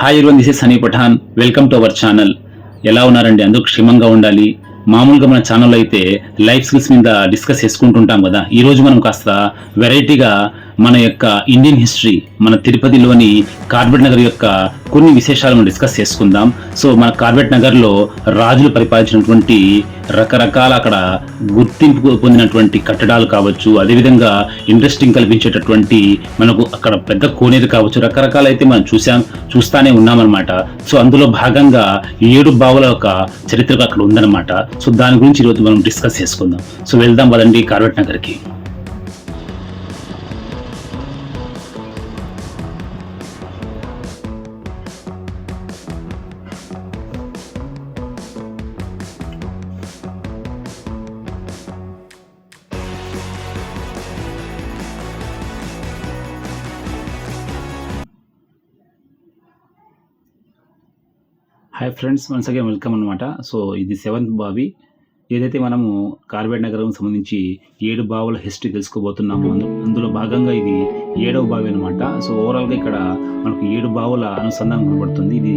Hi everyone this is Sunny Pathan welcome to our channel ఎలా ఉన్నారండి? అందరూ క్షేమంగా ఉండాలి. మామూలుగా మన ఛానల్ అయితే లైఫ్ స్కిల్స్ మీద డిస్కస్ చేసుకుంటుంటాం కదా. ఈ రోజు మనం కాస్త వెరైటీగా మన యొక్క ఇండియన్ హిస్టరీ మన తిరుపతిలోని కార్బెట్ నగర్ యొక్క కొన్ని విశేషాలను డిస్కస్ చేసుకుందాం. సో మన కార్బెట్ నగర్లో రాజులు పరిపాలించినటువంటి రకరకాల అక్కడ గుర్తింపు పొందినటువంటి కట్టడాలు కావచ్చు అదేవిధంగా ఇంట్రెస్టింగ్ కల్పించేటటువంటి మనకు అక్కడ పెద్ద కోనేరు కావచ్చు రకరకాల అయితే మనం చూసాం చూస్తానే ఉన్నామన్నమాట. సో అందులో భాగంగా ఏడు బావుల యొక్క చరిత్ర అక్కడ ఉందన్నమాట. సో దాని గురించి ఈరోజు మనం డిస్కస్ చేసుకుందాం. సో వెళ్దాం వదండి కార్బెట్ నగర్కి hi friends once again welcome అనమాట సో ఇది సెవెంత్ బావి. ఏదైతే మనము కార్బేట్ నగరం సంబంధించి ఏడు బావుల హిస్టరీ తెలుసుకోబోతున్నాము అందులో భాగంగా ఇది ఏడవ బావి అనమాట సో ఓవరాల్గా ఇక్కడ మనకు ఏడు బావుల అనుసంధానం కనబడుతుంది. ఇది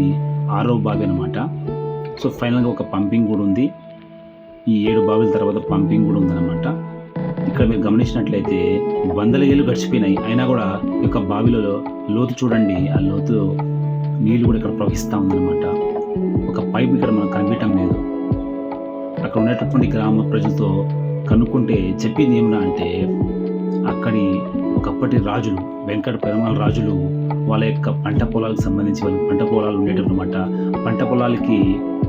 ఆరవ బావి అనమాట సో ఫైనల్గా ఒక పంపింగ్ కూడా ఉంది. ఈ ఏడు బావుల తర్వాత పంపింగ్ కూడా ఉందన్నమాట ఇక్కడ మీరు గమనించినట్లయితే వందల ఏళ్ళు గడిచిపోయినాయి. అయినా కూడా ఈ యొక్క బావిలో లోతు చూడండి. ఆ లోతు నీళ్ళు కూడా ఇక్కడ ప్రవహిస్తూ ఉందన్నమాట. ఒక పైప్ ఇక్కడ మనకు కనిపించడం లేదు. అక్కడ ఉండేటటువంటి గ్రామ ప్రజలతో కనుక్కుంటే చెప్పింది ఏమన్నా అంటే అక్కడి ఒకప్పటి రాజులు వెంకట పెరుమాల రాజులు వాళ్ళ యొక్క పంట పొలాలకు సంబంధించి వాళ్ళ పంట పొలాలు ఉండేటన్నమాట పంట పొలాలకి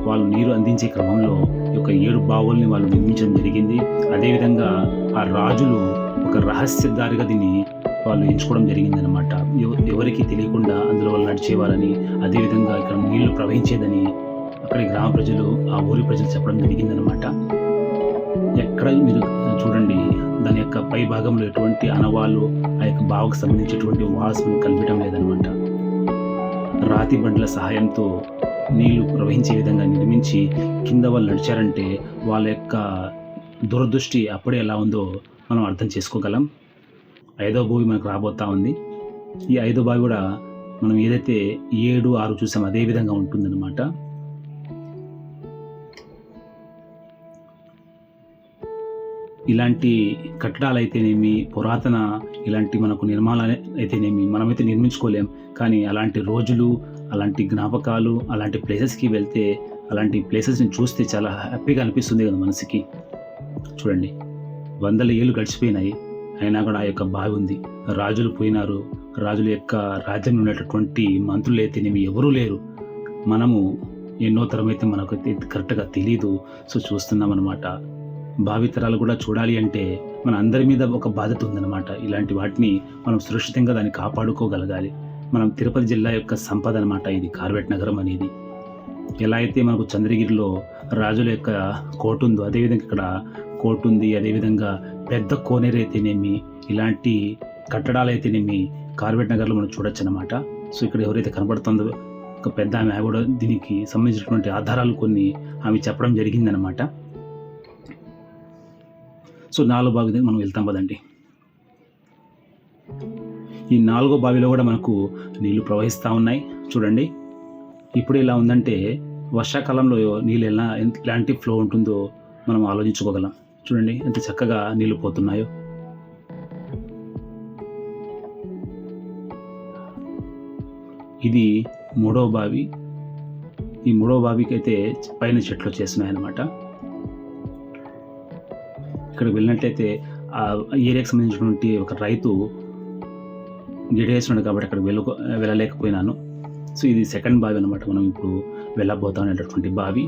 వాళ్ళు నీరు అందించే క్రమంలో యొక్క ఏడు బావుల్ని వాళ్ళు నిర్మించడం జరిగింది. అదేవిధంగా ఆ రాజులు ఒక రహస్యదారిగా దీన్ని వాళ్ళు ఎంచుకోవడం జరిగిందనమాట ఎవరికి తెలియకుండా అందులో వాళ్ళు నడిచేవారని అదేవిధంగా ఇక్కడ నీళ్ళు ప్రవహించేదని అక్కడి గ్రామ ప్రజలు ఆ ఊరి ప్రజలు చెప్పడం జరిగిందనమాట ఎక్కడ మీరు చూడండి దాని యొక్క పై భాగంలో ఎటువంటి అనవాళ్ళు ఆ యొక్క బావకు సంబంధించినటువంటి వాల్స్ కల్పించడం లేదనమాట రాతి బండ్ల సహాయంతో నీళ్ళు ప్రవహించే విధంగా నిర్మించి కింద వాళ్ళు నడిచారంటే వాళ్ళ యొక్క దురదృష్టి అప్పుడే ఎలా ఉందో మనం అర్థం చేసుకోగలం. ఐదో భూమి మనకు రాబోతా ఉంది. ఈ ఐదో బావి కూడా మనం ఏదైతే ఏడు ఆరు చూసాం అదే విధంగా ఉంటుందన్నమాట. ఇలాంటి కట్టడాలు అయితేనేమి పురాతన ఇలాంటి మనకు నిర్మాణాలు అయితేనేమి మనమైతే నిర్మించుకోలేం. కానీ అలాంటి రోజులు అలాంటి జ్ఞాపకాలు అలాంటి ప్లేసెస్కి వెళ్తే అలాంటి ప్లేసెస్ని చూస్తే చాలా హ్యాపీగా అనిపిస్తుంది కదా మనసుకి. చూడండి వందల ఏళ్ళు గడిచిపోయినాయి. అయినా కూడా ఆ యొక్క బావి ఉంది. రాజులు పోయినారు. రాజుల యొక్క రాజ్యం ఉండేటటువంటి మంత్రులు అయితేనేమి ఎవరూ లేరు. మనము ఎన్నో తరం అయితే మనకు కరెక్ట్గా తెలియదు సో చూస్తున్నాం అనమాట భావితరాలు కూడా చూడాలి అంటే మన అందరి మీద ఒక బాధ్యత ఉందన్నమాట. ఇలాంటి వాటిని మనం సురక్షితంగా దాన్ని కాపాడుకోగలగాలి. మనం తిరుపతి జిల్లా యొక్క సంపద అనమాట ఇది కార్వేట్ నగరం అనేది. ఎలా అయితే మనకు చంద్రగిరిలో రాజుల యొక్క కోట ఉందో అదేవిధంగా ఇక్కడ కోర్టు ఉంది. అదేవిధంగా పెద్ద కోనేరు అయితేనేమి ఇలాంటి కట్టడాలు అయితేనేమి కార్బెట్ నగర్లో మనం చూడొచ్చు అనమాట సో ఇక్కడ ఎవరైతే కనబడుతుందో ఒక పెద్ద ఆమె కూడా దీనికి సంబంధించినటువంటి ఆధారాలు కొన్ని ఆమె చెప్పడం జరిగిందనమాట సో నాలుగో బావి దగ్గర మనం వెళ్తాం పదండి. ఈ నాలుగో బావిలో కూడా మనకు నీళ్ళు ప్రవహిస్తూ ఉన్నాయి. చూడండి. ఇప్పుడు ఇలా ఉందంటే వర్షాకాలంలో నీళ్ళు ఎలా ఎంత- ఎలాంటి ఫ్లో ఉంటుందో మనం ఆలోచించుకోగలం. చూడండి ఎంత చక్కగా నీళ్ళు పోతున్నాయో. ఇది మూడవ బావి. ఈ మూడవ బావికి అయితే పైన చెట్లు చేసినాయన్నమాట ఇక్కడ ఇక్కడికి వెళ్ళినట్లయితే ఆ ఏరియాకి సంబంధించినటువంటి ఒక రైతు గిడేస్తున్నాడు కాబట్టి అక్కడ వెళ్ళ వెళ్ళలేకపోయినాను. సో ఇది సెకండ్ బావి అనమాట మనం ఇప్పుడు వెళ్ళబోతాం అనేటటువంటి బావి.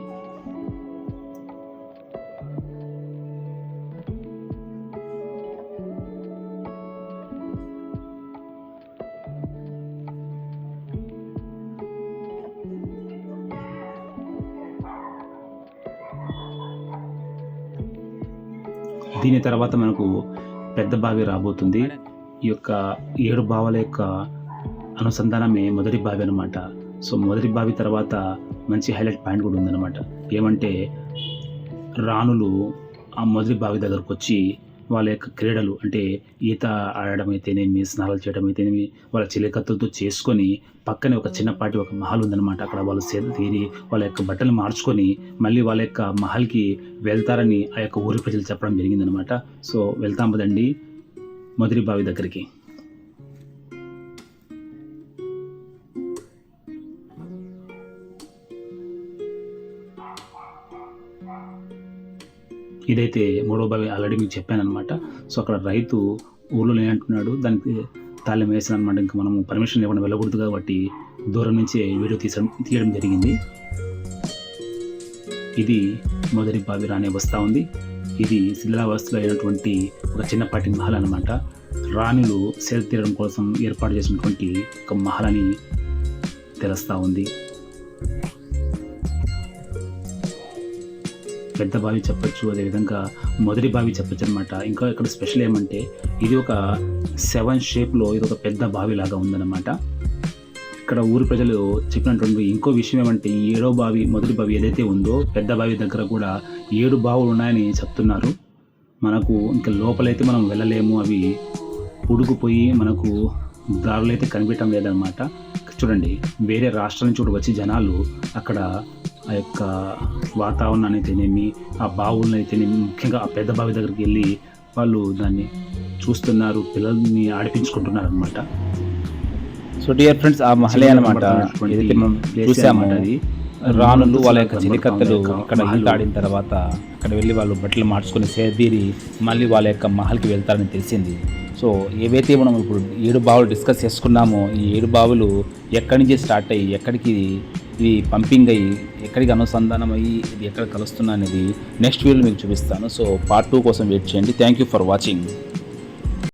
దీని తర్వాత మనకు పెద్ద బావి రాబోతుంది. ఈ యొక్క ఏడు భావాల యొక్క అనుసంధానమే మొదటి బావి అనమాట సో మొదటి బావి తర్వాత మంచి హైలైట్ పాయింట్ కూడా ఉందన్నమాట. ఏమంటే రాణులు ఆ మొదటి బావి దగ్గరకు వచ్చి వాళ్ళ యొక్క క్రీడలు అంటే ఈత ఆడడం అయితేనేమి స్నానాలు చేయడం అయితేనేమి వాళ్ళ చెలికత్తులతో చేసుకొని పక్కనే ఒక చిన్నపాటి ఒక మహల్ ఉందన్నమాట. అక్కడ వాళ్ళు సేద తీరి వాళ్ళ యొక్క బట్టలు మార్చుకొని మళ్ళీ వాళ్ళ యొక్క మహల్కి వెళ్తారని ఆ యొక్క ఊరి ప్రజలు చెప్పడం జరిగిందనమాట సో వెళ్తాం పదండి. మొదటి బావి దగ్గరికి. ఇదైతే మూడో బావి ఆల్రెడీ మీకు చెప్పాను అనమాట సో అక్కడ రైతు ఊళ్ళో లేనంటున్నాడు దానికి తాళం వేసాను అనమాట ఇంకా మనం పర్మిషన్ ఇవ్వడం వెళ్ళకూడదు కాబట్టి దూరం నుంచే వీడియో తీసడం తీయడం జరిగింది. ఇది మొదటి బావి రానే వస్తూ ఉంది. ఇది శిథిలావస్థలో అయినటువంటి ఒక చిన్నపాటి మహల్ అనమాట రాణులు సేద తీరడం కోసం ఏర్పాటు చేసినటువంటి ఒక మహల్ అని తెలుస్తూ ఉంది. పెద్ద బావి చెప్పొచ్చు అదేవిధంగా మొదటి బావి చెప్పొచ్చు అనమాట ఇంకా ఇక్కడ స్పెషల్ ఏమంటే ఇది ఒక సెవెన్ షేప్లో ఇది ఒక పెద్ద బావి లాగా ఉందన్నమాట. ఇక్కడ ఊరి ప్రజలు చెప్పినటువంటి ఇంకో విషయం ఏమంటే ఈ ఏడో బావి మొదటి బావి ఏదైతే ఉందో పెద్ద బావి దగ్గర కూడా ఏడు బావులు ఉన్నాయని చెప్తున్నారు. మనకు ఇంకా లోపలైతే మనం వెళ్ళలేము అవి ఉడుకుపోయి మనకు దారులు అయితే కనిపించడం లేదనమాట చూడండి వేరే రాష్ట్రాల నుంచి కూడా వచ్చి జనాలు అక్కడ ఆ యొక్క వాతావరణాన్ని అయితేనేమి ఆ బావులను అయితేనేమి ముఖ్యంగా ఆ పెద్ద బావి దగ్గరికి వెళ్ళి వాళ్ళు దాన్ని చూస్తున్నారు పిల్లల్ని ఆడిపించుకుంటున్నారు అనమాట సో డియర్ ఫ్రెండ్స్ ఆ మహలే అనమాట చూసామో అది. రాణులు వాళ్ళ యొక్క చిలికత్తలు అక్కడ యొక్క ఇక్కడ ఆడిన తర్వాత అక్కడ వెళ్ళి వాళ్ళు బట్టలు మార్చుకొని సేదీరి మళ్ళీ వాళ్ళ యొక్క మహల్కి వెళ్తారని తెలిసింది. సో ఏవైతే మనం ఇప్పుడు ఏడు బావులు డిస్కస్ చేసుకున్నామో ఈ ఏడు బావులు ఎక్కడి నుంచి స్టార్ట్ అయ్యి ఎక్కడికి ఇది పంపింగ్ అయ్యి ఎక్కడికి అనుసంధానం అయ్యి ఇది ఎక్కడ కలుస్తున్నా అనేది నెక్స్ట్ వీడియో మీకు చూపిస్తాను. సో పార్ట్ టూ కోసం వెయిట్ చేయండి. Thank you for watching